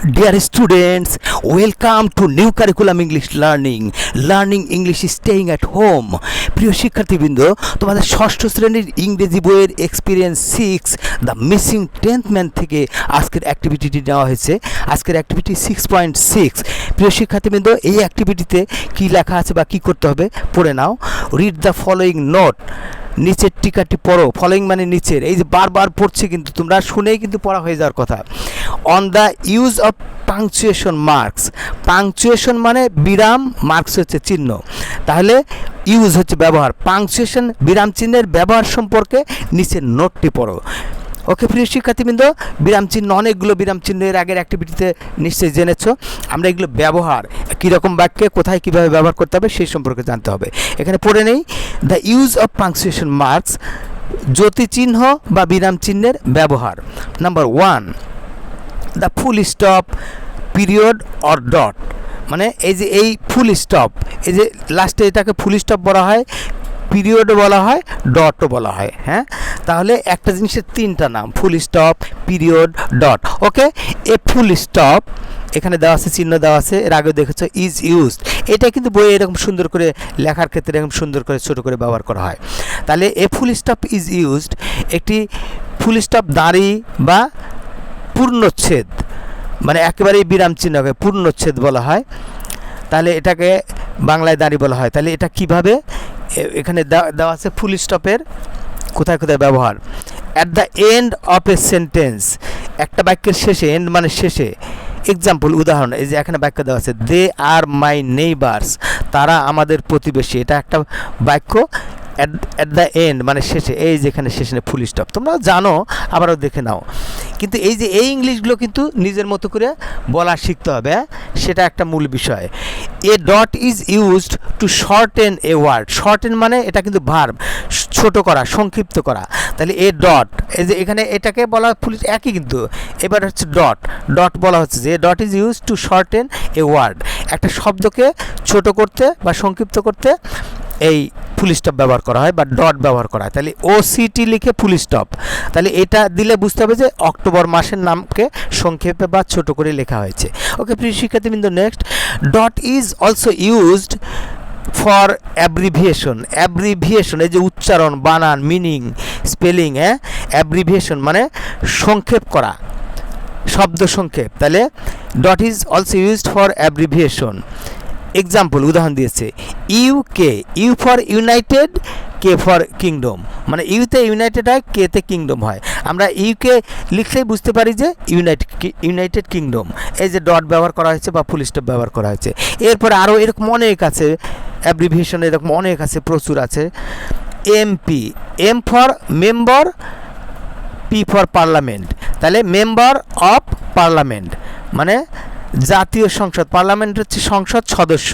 Students, welcome to new curriculum English learning. Learning English is staying at home. প্রিয় শিক্ষার্থীবৃন্দ তোমাদের ষষ্ঠ শ্রেণির ইংরেজি বইয়ের experience six the missing tenth man থেকে আজকের অ্যাক্টিভিটিটি নেওয়া হয়েছে। আজকের অ্যাক্টিভিটি সিক্স পয়েন্ট সিক্স প্রিয় শিক্ষার্থীবৃন্দ এই অ্যাক্টিভিটিতে কী লেখা আছে বা কী করতে হবে পড়ে নাও। রিড দ্য ফলোয়িং নোট নিচের টিকাটি পড়ো। ফলোয়িং মানে নিচের। এই যে বারবার পড়ছে কিন্তু তোমরা শুনেই কিন্তু পড়া হয়ে যাওয়ার কথা। The use of punctuation marks punctuation মানে বিরাম মার্কস হচ্ছে চিহ্ন। তাহলে ইউজ হচ্ছে ব্যবহার। পাংচুয়েশন বিরাম চিহ্নের ব্যবহার সম্পর্কে নিচের নোটটি পড়ো। ওকে প্রিয় শিক্ষার্থীবৃন্দ, বিরাম চিহ্ন, অনেকগুলো বিরাম চিহ্ন এর আগের অ্যাক্টিভিটিতে নিশ্চয়ই জেনেছো। আমরা এগুলো ব্যবহার, কীরকম বাক্যে, কোথায়, কীভাবে ব্যবহার করতে হবে সেই সম্পর্কে জানতে হবে। এখানে পড়ে নেই the use of punctuation marks জ্যোতি চিহ্ন বা বিরাম চিহ্নের ব্যবহার। Number one the full stop period or dot মানে এই যে এই ফুল স্টপ এই যে লাস্টে এটাকে ফুল স্টপ বলা হয় পিরিয়ডও বলা হয় ডটও বলা হয় হ্যাঁ? তাহলে একটা জিনিসের তিনটা নাম full stop period dot okay a full stop এখানে দেওয়া আছে, চিহ্ন দেওয়া আছে, এর আগেও দেখেছ ইজ ইউজড এটা কিন্তু বইয়ে এরকম সুন্দর করে লেখার ক্ষেত্রে এরকম সুন্দর করে, ছোট করে ব্যবহার করা হয়। তাহলে a full stop is used একটি ফুল স্টপ দাঁড়ি বা পূর্ণচ্ছেদ মানে একেবারেই বিরাম চিহ্নকে পূর্ণচ্ছেদ বলা হয়। তাহলে এটাকে বাংলায় দাঁড়ি বলা হয়। তাহলে এটা কীভাবে? এখানে দেওয়া দেওয়া আছে ফুল স্টপের কোথায় কোথায় ব্যবহার? At the end of a sentence একটা বাক্যের শেষে এন্ড মানে শেষে এক্সাম্পল উদাহরণ, এই যে এখানে বাক্য দেওয়া আছে দে আর মাই নেইবার্স তারা আমাদের প্রতিবেশী। এটা একটা বাক্য অ্যাট দ্য এন্ড মানে শেষে, এই যেখানে শেষে ফুল স্টপ তোমরা জানো, আবারও দেখে নাও। কিন্তু এই যে এই ইংলিশগুলো কিন্তু নিজের মতো করে বলা শিখতে হবে হ্যাঁ? সেটা একটা মূল বিষয়। A dot is used to shorten a word shorten মানে এটা কিন্তু ভার্ব ছোট করা, সংক্ষিপ্ত করা। তাহলে এ ডট এই যে এখানে এটাকে বলা ফুল একই কিন্তু। এবার হচ্ছে ডট ডট বলা হচ্ছে যে dot is use to shorten a word একটা শব্দকে ছোট করতে বা সংক্ষিপ্ত করতে এই ফুল স্টপ ব্যবহার করা হয় বা ডট ব্যবহার করা হয়। তাহলে ও সিটি লিখে ফুল স্টপ। তাহলে এটা দিলে বুঝতে হবে যে অক্টোবর মাসের নামকে সংক্ষেপে বা ছোট করে লেখা হয়েছে। ওকে প্রিয় শিক্ষার্থীবৃন্দ next dot is also used for abbreviation abbreviation এই যে উচ্চারণ, বানান মিনিং স্পেলিং হ্যাঁ? অ্যাব্রিভিয়েশন মানে সংক্ষেপ করা, শব্দ সংক্ষেপ। তাহলে dot is also used for abbreviation example উদাহরণ দিয়েছে UK U for united K for kingdom মানে ইউতে ইউনাইটেড হয় কেতে কিংডম হয়। আমরা ইউকে লিখলেই বুঝতে পারি যে ইউনাইটেড ইউনাইটেড কিংডম এই যে ডট ব্যবহার করা হয়েছে বা ফুল স্টপ ব্যবহার করা হয়েছে। এরপরে আরও এরকম অনেক আছে অ্যাব্রিভিয়েশন এরকম অনেক আছে, প্রচুর আছে। MP M for member P for parliament তাহলে মেম্বার অফ পার্লামেন্ট মানে জাতীয় সংসদ, পার্লামেন্ট হচ্ছে সংসদ সদস্য।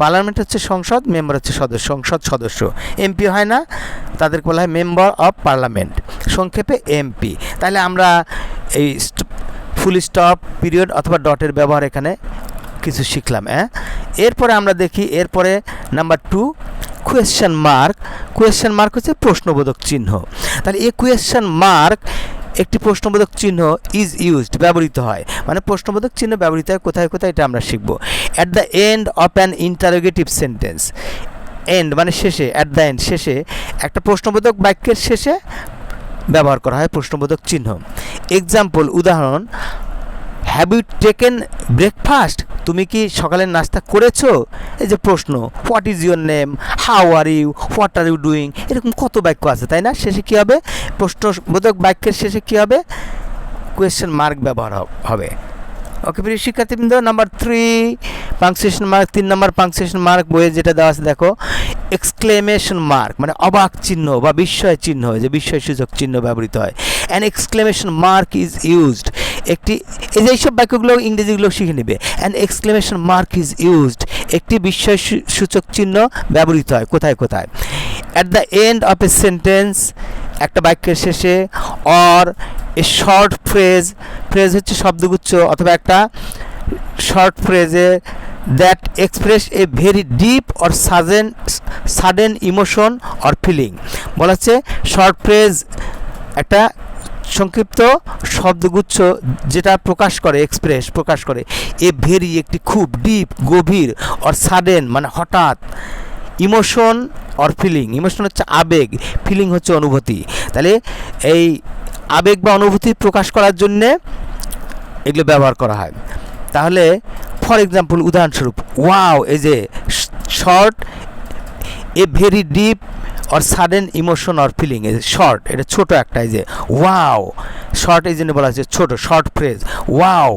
পার্লামেন্ট হচ্ছে সংসদ, মেম্বার হচ্ছে সদস্য, সংসদ সদস্য। এমপি হয় না, তাদেরকে বলা হয় মেম্বার অফ পার্লামেন্ট, সংক্ষেপে এমপি। তাহলে আমরা এই ফুল স্টপ পিরিয়ড অথবা ডটের ব্যবহার এখানে কিছু শিখলাম হ্যাঁ এরপরে আমরা দেখি, এরপরে number two question mark question mark হচ্ছে প্রশ্নবোধক চিহ্ন। তাহলে এই কোয়েশ্চেন মার্ক একটি প্রশ্নবোধক চিহ্ন ইজ ইউজড ব্যবহৃত হয়। মানে প্রশ্নবোধক চিহ্ন ব্যবহৃত হয়, কোথায় কোথায় এটা আমরা শিখব। At the end of an interrogative sentence end মানে শেষে অ্যাট দ্য এন্ড শেষে একটা প্রশ্নবোধক বাক্যের শেষে ব্যবহার করা হয় প্রশ্নবোধক চিহ্ন। এক্সাম্পল উদাহরণ হ্যাভ ইউ টেকেন ব্রেকফাস্ট তুমি কি সকালের নাস্তা করেছ? এই যে প্রশ্ন what is your name how are you what are you doing এরকম কত বাক্য আছে, তাই না? শেষে কী হবে? প্রশ্নবোধক বাক্যের শেষে কী হবে? কোয়েশ্চেন মার্ক ব্যবহার হবে। ওকে প্রিয় শিক্ষার্থীবৃন্দ নাম্বার থ্রি পাংচুয়েশন মার্ক তিন নম্বর পাংচুয়েশন মার্ক বইয়ে যেটা দেওয়া আছে, দেখো এক্সক্লেমেশন মার্ক মানে অবাক চিহ্ন বা বিস্ময় চিহ্ন যে বিস্ময় সূচক চিহ্ন ব্যবহৃত হয়। An exclamation mark is used একটি, এই যে এইসব বাক্যগুলো ইংরেজিগুলো শিখে নেবে। An exclamation mark is used একটি বিস্ময় সূচক চিহ্ন ব্যবহৃত হয়। কোথায় কোথায়? At the end of a sentence একটা বাক্যের শেষে or a short phrase phrase হচ্ছে শব্দগুচ্ছ, অথবা একটা short ফ্রেজে that express a very deep or sudden sudden emotion or feeling বলা হচ্ছে শর্ট ফ্রেজ একটা সংক্ষিপ্ত শব্দগুচ্ছ যেটা প্রকাশ করে এক্সপ্রেস প্রকাশ করে। এ ভেরি একটি খুব ডিপ গভীর অর সাডেন মানে হঠাৎ। ইমোশন অর ফিলিং ইমোশন হচ্ছে আবেগ ফিলিং হচ্ছে অনুভূতি। তাহলে এই আবেগ বা অনুভূতি প্রকাশ করার জন্যে এগুলো ব্যবহার করা হয়। তাহলে ফর এক্সাম্পল উদাহরণস্বরূপ wow as a short a very deep or sudden emotion or feeling short এটা ছোট একটা, এই যে ওয়াও শর্ট এই জন্য বলা হচ্ছে ছোট short phrase wow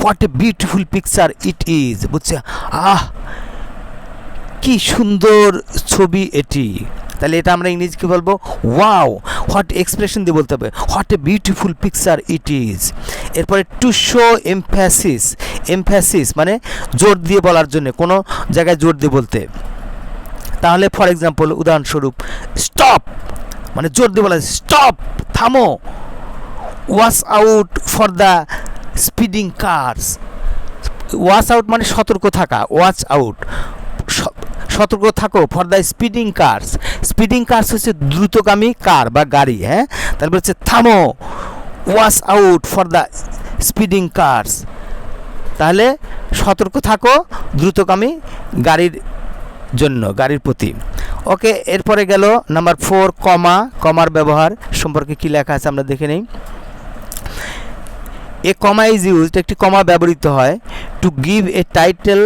what a beautiful picture it is বুঝছে? আহ, কি সুন্দর ছবি এটি। তাহলে এটা আমরা ইংরেজি কি বলব? ওয়াও হোয়াট এক্সপ্রেশন দিয়ে বলতে হবে। What a beautiful picture it is এরপরে টু শো এমফ্যাসিস এমফ্যাসিস মানে জোর দিয়ে বলার জন্য, কোনো জায়গায় জোর দিয়ে বলতে। তাহলে ফর এক্সাম্পল উদাহরণস্বরূপ স্টপ মানে জোর দিয়ে বলা স্টপ থামো watch out for the speeding cars watch out মানে সতর্ক থাকা ওয়াচ আউট সতর্ক থাকো for the speeding cars speeding cars হচ্ছে দ্রুতগামী কার বা গাড়ি হ্যাঁ? তারপর হচ্ছে থামো watch out for the speeding cars তাহলে সতর্ক থাকো, দ্রুতগামী গাড়ির জন্য গাড়ির প্রতি। ওকে, এরপরে গেল নাম্বার ফোর, কমা, কমার ব্যবহার সম্পর্কে কী লেখা আছে আমরা দেখে নিই। এ কমা ইজ ইউজড একটি কমা ব্যবহৃত হয় to give a title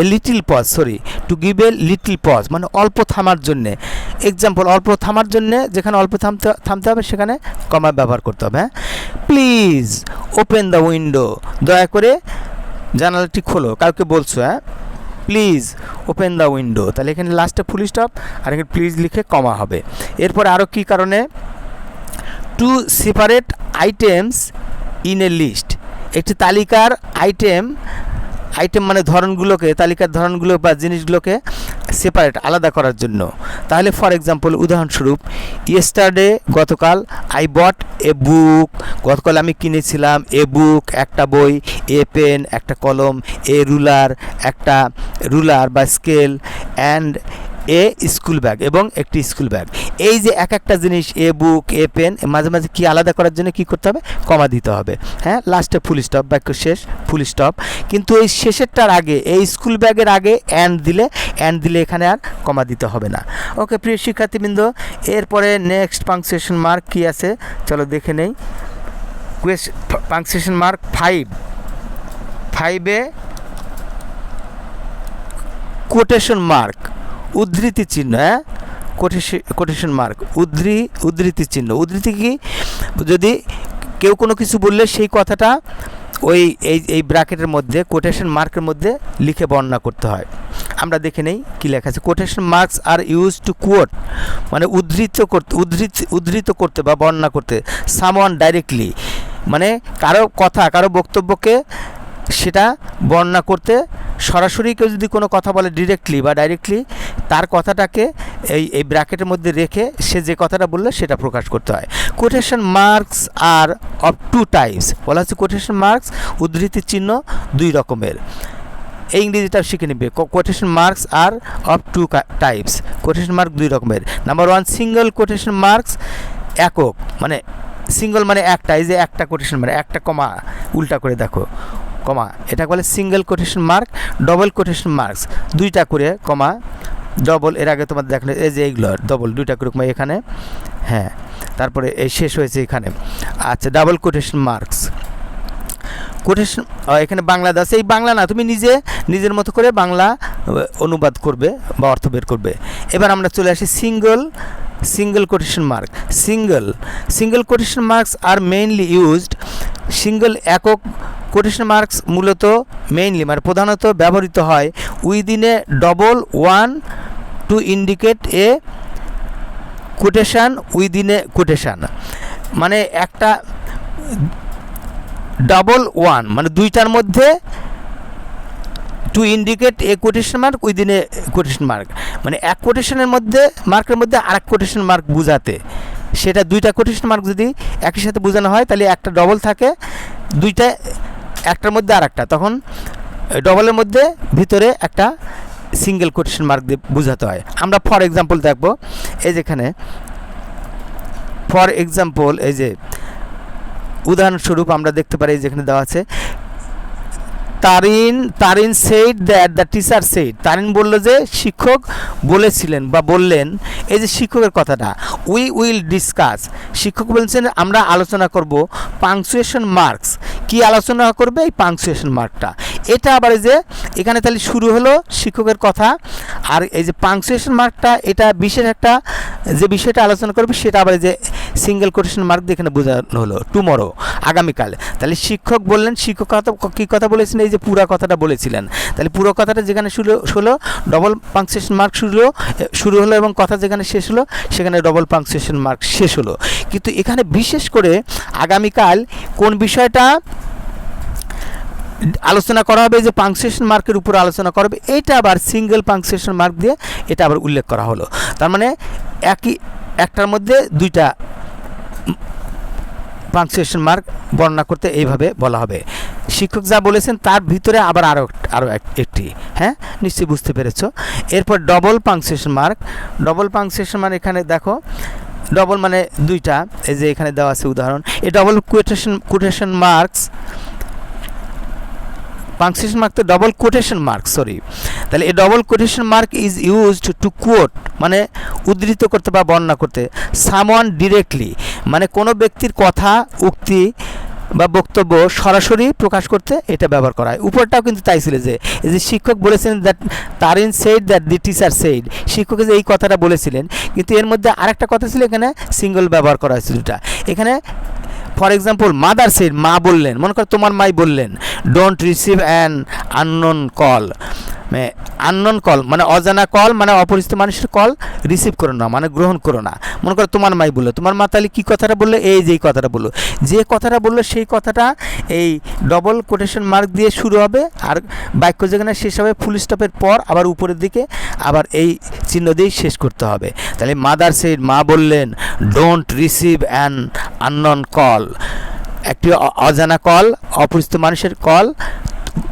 a little pause sorry to give a little pause মানে অল্প থামার জন্যে। এক্সাম্পল অল্প থামার জন্যে যেখানে অল্প থামতে থামতে হবে সেখানে কমা ব্যবহার করতে হবে হ্যাঁ? প্লিজ ওপেন দ্য উইন্ডো দয়া করে জানালাটি খোলো, কাউকে বলছো হ্যাঁ? প্লিজ ওপেন দ্য উইন্ডো তাহলে এখানে লাস্টে ফুল স্টপ আর এখানে প্লিজ লিখে কমা হবে। এরপরে আরও কী কারণে? To separate items in a list একটি তালিকার আইটেম আইটেম মানে ধরনগুলোকে, তালিকার ধরনগুলো বা জিনিসগুলোকে সেপারেট আলাদা করার জন্য। তাহলে ফর এক্সাম্পল উদাহরণস্বরূপ ইয়েস্টারডে গতকাল আই বট এ বুক গতকাল আমি কিনেছিলাম এ বুক একটা বই। এ পেন একটা কলম এ রুলার একটা রুলার বা scale and a school bag এবং একটি স্কুল ব্যাগ এই যে এক একটা জিনিস এ বুক এ পেন মাঝে মাঝে কি আলাদা করার জন্য কি করতে হবে? কমা দিতে হবে। হ্যাঁ লাস্টে ফুল স্টপ বাক্য শেষ ফুল স্টপ কিন্তু এই শেষেরটার আগে, এই স্কুল ব্যাগের আগে অ্যান্ড দিলে অ্যান্ড দিলে এখানে আর কমা দিতে হবে না। ওকে প্রিয় শিক্ষার্থীবৃন্দ, এরপরে নেক্সট পাংচুয়েশন মার্ক কি আছে? চলো দেখে নেই। কোয়েশ পাংচুয়েশন মার্ক ফাইভ ফাইভে কোটেশন মার্ক উদ্ধৃতি চিহ্ন হ্যাঁ? কোটেশন মার্ক উদ্ধৃ, উদ্ধৃতি চিহ্ন। উদ্ধৃতি কি? যদি কেউ কোনো কিছু বললে সেই কথাটা ওই, এই এই ব্র্যাকেটের মধ্যে কোটেশন মার্কের মধ্যে লিখে বর্ণনা করতে হয়। আমরা দেখে নেই কী লেখা আছে। Quotation marks are use to quote মানে উদ্ধৃত করতে, উদ্ধৃত উদ্ধৃত করতে বা বর্ণনা করতে সামওয়ান ডাইরেক্টলি মানে কারও কথা, কারও বক্তব্যকে সেটা বর্ণনা করতে সরাসরি কেউ যদি কোনো কথা বলে ডিরেক্টলি বা ডাইরেক্টলি তার কথাটাকে এই এই ব্র্যাকেটের মধ্যে রেখে সে যে কথাটা বললে সেটা প্রকাশ করতে হয়। Quotation marks are of two types বলা হচ্ছে কোটেশন মার্কস উদ্ধৃতির চিহ্ন দুই রকমের। এই ইংরেজিটা শিখে নেবে। Quotation marks are of two types quotation mark দুই রকমের। Number one single quotation marks একক। মানে সিঙ্গল মানে একটা। এই যে একটা কোটেশন মানে একটা কমা, উল্টা করে দেখো। কমা এটা বলে single quotation mark double quotation marks দুইটা করে কমা ডবল এর আগে তোমার দেখলে এই যে এইগুলো ডবল দুইটা করে কমা এখানে হ্যাঁ তারপরে এই শেষ হয়েছে এখানে। আচ্ছা ডাবল কোটেশন মার্কস কোটেশন এখানে বাংলা দাস এই বাংলা না, তুমি নিজে, নিজের মতো করে বাংলা অনুবাদ করবে বা অর্থ বের করবে। এবার আমরা চলে আসি single single quotation mark single single quotation marks are mainly used single একক কোটেশন মার্কস মূলত মেইনলি মানে প্রধানত ব্যবহৃত হয় উইদিনে double one to indicate a quotation within a quotation মানে একটা ডাবল ওয়ান মানে দুইটার মধ্যে to indicate a quotation mark within a quotation mark মানে এক কোটেশনের মধ্যে মার্কের মধ্যে আরেক কোটেশন মার্ক বোঝাতে। সেটা দুইটা কোটেশন মার্ক যদি একই সাথে বোঝানো হয়, তাহলে একটা ডবল থাকে, দুইটা একটার মধ্যে আর একটা তখন ডবলের মধ্যে ভিতরে একটা সিঙ্গেল কোটেশন মার্ক দিয়ে বোঝাতে হয়। আমরা ফর এক্সাম্পল দেখব, এই যেখানে ফর এক্সাম্পল এই যে, উদাহরণস্বরূপ আমরা দেখতে পারি যেখানে দেওয়া আছে Tarin Tarin said that the teacher said Tarin বলল যে শিক্ষক বলেছিলেন বা বললেন, এই যে শিক্ষকের কথাটা উই উইল ডিসকাস শিক্ষক বলছেন, আমরা আলোচনা করব পাংচুয়েশন মার্কস কি আলোচনা করবে এই পাংচুয়েশন মার্কটা এটা আবার যে, এখানে তাহলে শুরু হলো শিক্ষকের কথা, আর এই যে পাংচুয়েশন মার্কটা এটা বিশেষ একটা, যে বিষয়টা আলোচনা করবে, সেটা আবার যে সিঙ্গেল কোটেশন মার্ক দিয়ে এখানে বোঝানো হলো টুমরো আগামীকাল। তাহলে শিক্ষক বললেন, শিক্ষক কথা, কী কথা বলেছেন এই যে পুরা কথাটা বলেছিলেন। তাহলে পুরো কথাটা যেখানে শুরু হলো ডবল পাংচুয়েশন মার্ক শুরু হলো শুরু হলো এবং কথা যেখানে শেষ হলো, সেখানে ডবল পাংচুয়েশন মার্ক শেষ হলো। কিন্তু এখানে বিশেষ করে আগামীকাল কোন বিষয়টা আলোচনা করা হবে, যে পাংচুয়েশন মার্কের উপর আলোচনা করা হবে, এটা আবার সিঙ্গেল পাংচুয়েশন মার্ক দিয়ে এটা আবার উল্লেখ করা হলো। তার মানে একই, একটার মধ্যে দুইটা পাংচুয়েশন মার্ক বর্ণনা করতে এইভাবে বলা হবে। শিক্ষক যা বলেছেন, তার ভিতরে আবার আরও আরও একটি। হ্যাঁ? নিশ্চয়ই বুঝতে পেরেছ। এরপর double punctuation mark double punctuation mark এখানে দেখো ডবল মানে দুইটা। এই যে এখানে দেওয়া আছে উদাহরণ। এই double quotation quotation marks punctuation mark তো ডবল কোটেশন মার্ক সরি তাহলে এই double quotation mark is used to quote মানে উদ্ধৃত করতে বা বর্ণনা করতে সামওয়ান ডিরেক্টলি মানে কোনো ব্যক্তির কথা, উক্তি বা বক্তব্য সরাসরি প্রকাশ করতে এটা ব্যবহার করা হয়। উপরটাও কিন্তু তাই ছিল যে যে শিক্ষক বলেছিলেন that Tarin said that the teacher said শিক্ষক যে এই কথাটা বলেছিলেন, কিন্তু এর মধ্যে আরেকটা কথা ছিল এখানে সিঙ্গল ব্যবহার করা হয়েছিল এটা এখানে ফর এক্সাম্পল মাদার সেইড মা বললেন, মনে কর তোমার মাই বললেন don't receive an unknown call unknown call মানে অজানা কল মানে অপরিচিত মানুষের কল রিসিভ করো না মানে গ্রহণ করো না। মনে করো তোমার মাই বলল, তোমার মা তাহলে কী কথাটা বলল? এই যে কথাটা বলল। যে কথাটা বলল, সেই কথাটা এই ডবল কোটেশন মার্ক দিয়ে শুরু হবে, আর বাক্য যেখানে শেষ হবে ফুল স্টপের পর আবার উপরের দিকে আবার এই চিহ্ন দিয়েই শেষ করতে হবে। তাহলে মাদার সেইড মা বললেন don't receive an unknown call একটি অজানা কল অপরিচিত মানুষের কল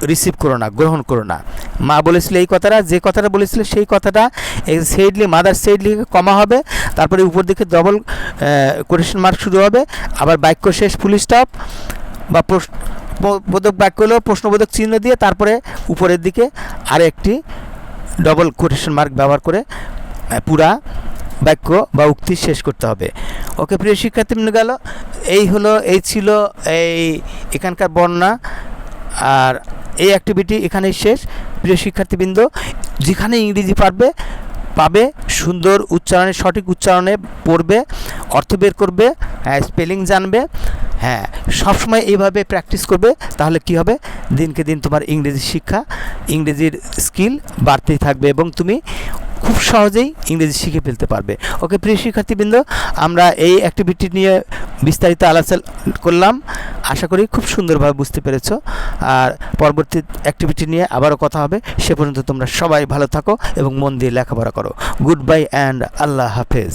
রিসিভ করো না, গ্রহণ করো না। মা বলেছিল এই কথাটা, যে কথাটা বলেছিল সেই কথাটা সেইডলি মাদার সেইডলি কমা হবে, তারপরে উপর দিকে ডবল কোটেশন মার্ক শুরু হবে, আবার বাক্য শেষ ফুল স্টপ বা প্রশ্ন ব- বোধক বাক্য হলো প্রশ্নবোধক চিহ্ন দিয়ে তারপরে উপরের দিকে আর একটি ডবল কোটেশন মার্ক ব্যবহার করে পুরা বাক্য বা উক্তি শেষ করতে হবে। ওকে প্রিয় শিক্ষার্থী গেল, এই হলো, এই ছিল এই এখানকার বর্ণনা। আর এই অ্যাক্টিভিটি এখানেই শেষ। প্রিয় শিক্ষার্থীবৃন্দ, যেখানে ইংরেজি পারবে, পাবে, সুন্দর উচ্চারণে, সঠিক উচ্চারণে পড়বে, অর্থ বের করবে স্পেলিং জানবে হ্যাঁ সবসময় এইভাবে প্র্যাকটিস করবে, তাহলে কি হবে? দিনকে দিন তোমার ইংরেজি শিক্ষা, ইংরেজির স্কিল বাড়তেই থাকবে এবং তুমি খুব সহজেই ইংরেজি শিখে ফেলতে পারবে। ওকে, প্রিয় শিক্ষার্থীবৃন্দ, আমরা এই অ্যাক্টিভিটি নিয়ে বিস্তারিত আলোচনা করলাম। আশা করি খুব সুন্দরভাবে বুঝতে পেরেছ। আর পরবর্তী অ্যাক্টিভিটি নিয়ে আবারও কথা হবে। সে পর্যন্ত তোমরা সবাই ভালো থাকো এবং মন দিয়ে লেখাপড়া করো। গুড বাই অ্যান্ড আল্লাহ হাফেজ।